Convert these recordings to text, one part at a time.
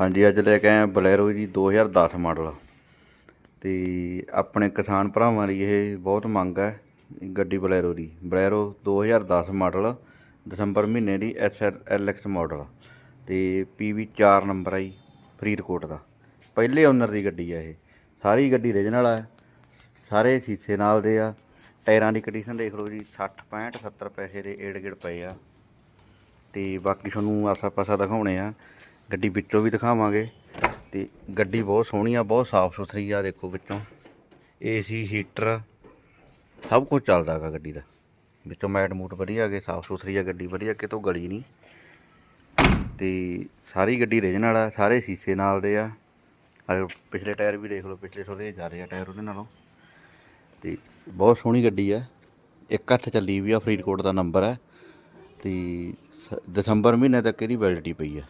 ਹਾਂਜੀ, ਅੱਜ ਲੈ ਕੇ ਆਏ ਹਾਂ ਬਲੈਰੋ ਜੀ 2010 ਮਾਡਲ। ਤੇ ਆਪਣੇ ਕਿਸਾਨ ਭਰਾਵਾਂ ਲਈ ਇਹ ਬਹੁਤ ਮੰਗ ਹੈ ਗੱਡੀ ਬਲੈਰੋ ਦੀ। ਬਲੈਰੋ 2010 ਮਾਡਲ, ਦਸੰਬਰ ਮਹੀਨੇ ਦੀ ਐਸ ਐਲ ਐਕਸ ਮਾਡਲ। ਤੇ ਪੀਵੀ 4 ਨੰਬਰ ਆ ਜੀ, ਫਰੀਦਕੋਟ ਦਾ। ਪਹਿਲੇ ਓਨਰ ਦੀ ਗੱਡੀ ਆ ਇਹ। ਸਾਰੀ ਗੱਡੀ ਰੀਜਨਲ ਆ, ਸਾਰੇ ਸੀਸੇ ਨਾਲ ਦੇ ਆ। ਟਾਇਰਾਂ ਦੀ ਕੰਡੀਸ਼ਨ ਦੇਖ ਲਓ ਜੀ 60 65 70 ਪੈਸੇ ਦੇ ਏੜ ਗੇੜ ਪਏ ਆ। ਤੇ ਬਾਕੀ ਤੁਹਾਨੂੰ ਆਸਾ ਪਾਸਾ ਦਿਖਾਉਣੇ ਆ। ਗੱਡੀ ਵਿੱਚੋਂ ਵੀ ਦਿਖਾਵਾਂਗੇ। ਤੇ ਗੱਡੀ ਬਹੁਤ ਸੋਹਣੀ ਆ, ਬਹੁਤ ਸਾਫ਼ ਸੁਥਰੀ ਆ, ਦੇਖੋ ਵਿੱਚੋਂ। ਏਸੀ ਹੀਟਰ ਸਭ ਕੁਝ ਚੱਲਦਾ ਹੈਗਾ ਗੱਡੀ ਦਾ। ਵਿੱਚੋਂ ਮੈਟ ਮੂਟ ਵਧੀਆ ਗਏ ਸਾਫ਼ ਸੁਥਰੀ ਆ ਗੱਡੀ, ਵਧੀਆ, ਕਿਤੋਂ ਗਲੀ ਨਹੀਂ। ਤੇ ਸਾਰੀ ਗੱਡੀ ਰੀਜਨਲ ਆ ਸਾਰੇ ਸੀਸੇ ਨਾਲ ਦੇ ਆ। ਅਰ ਪਿਛਲੇ ਟਾਇਰ ਵੀ ਦੇਖ ਲਓ, ਪਿਛਲੇ ਥੋੜੇ ਰਹੇ ਆ ਟਾਇਰ ਉਹਦੇ ਨਾਲੋਂ। ਤੇ ਬਹੁਤ ਸੋਹਣੀ ਗੱਡੀ ਆ। ਇੱਕ ਹੱਥ ਚੱਲੀ ਵੀ ਆ, ਫਰੀਦਕੋਟ ਦਾ ਨੰਬਰ ਹੈ ਤੇ ਸ- ਦਸੰਬਰ ਮਹੀਨੇ ਤੱਕ ਇਹਦੀ ਵੈਲਿਡਿਟੀ ਪਈ ਆ।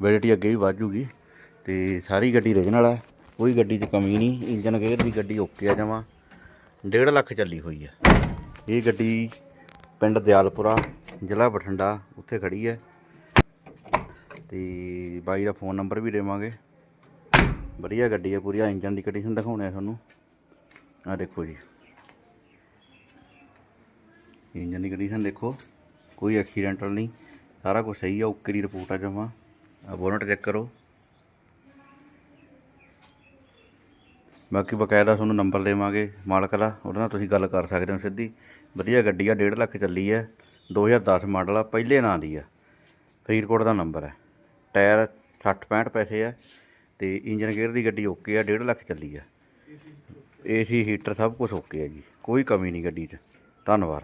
ਵੈਲਿਟੀ ਅੱਗੇ ਵੀ ਵੱਧ ਜੂਗੀ ਤੇ ਸਾਰੀ ਗੱਡੀ ਰੀਜਨਲ ਹੈ। ਕੋਈ ਗੱਡੀ 'ਚ ਕਮੀ ਨਹੀਂ, ਇੰਜਨ ਗੇਅਰ ਦੀ ਗੱਡੀ ਓਕੇ ਆ ਜਾਵਾਂ 1.5 ਲੱਖ ਚੱਲੀ ਹੋਈ ਹੈ ਇਹ ਗੱਡੀ ਪਿੰਡ ਦਿਆਲਪੁਰਾ, ਜ਼ਿਲ੍ਹਾ ਬਠਿੰਡਾ, ਉੱਥੇ ਖੜੀ ਹੈ ਤੇ ਬਾਈ ਦਾ ਫੋਨ ਨੰਬਰ ਵੀ ਦੇਵਾਂਗੇ। ਵਧੀਆ ਗੱਡੀ ਹੈ ਪੂਰੀ ਇੰਜਨ ਦੀ ਕੰਡੀਸ਼ਨ ਦਿਖਾਉਣੇ ਆ ਤੁਹਾਨੂੰ। ਆ ਦੇਖੋ ਜੀ। ਇੰਜਨ ਦੀ ਕੰਡੀਸ਼ਨ ਦੇਖੋ। ਕੋਈ ਐਕਸੀਡੈਂਟਲ ਨਹੀਂ। ਸਾਰਾ ਕੁਝ ਸਹੀ ਆ ਓਕੇ ਦੀ ਰਿਪੋਰਟ ਆ ਜਮਾ। ਆ ਬੋਨਟ ਚੈੱਕ ਕਰੋ। ਬਾਕੀ ਬਕਾਇਦਾ ਤੁਹਾਨੂੰ ਨੰਬਰ ਦੇਵਾਂਗੇ, ਮਾਲਕ ਦਾ ਉਹਦੇ ਨਾਲ ਤੁਸੀਂ ਗੱਲ ਕਰ ਸਕਦੇ ਹੋ ਸਿੱਧੀ। ਵਧੀਆ ਗੱਡੀ ਆ 1.5 ਲੱਖ ਚੱਲੀ ਹੈ 2010 ਮਾਡਲ ਆ, ਪਹਿਲੇ ਨਾਂ ਦੀ ਆ। ਫਰੀਦਕੋਟ ਦਾ ਨੰਬਰ ਹੈ ਟਾਇਰ 60 65 ਪੈਸੇ ਆ, ਤੇ ਇੰਜਨ ਗੇਅਰ ਦੀ ਗੱਡੀ ਓਕੇ ਆ 1.5 ਲੱਖ ਚੱਲੀ ਆ। ਏਸੀ ਹੀਟਰ ਸਭ ਕੁਝ ਓਕੇ ਆ ਜੀ, ਕੋਈ ਕਮੀ ਨਹੀਂ ਗੱਡੀ 'ਚ। ਧੰਨਵਾਦ।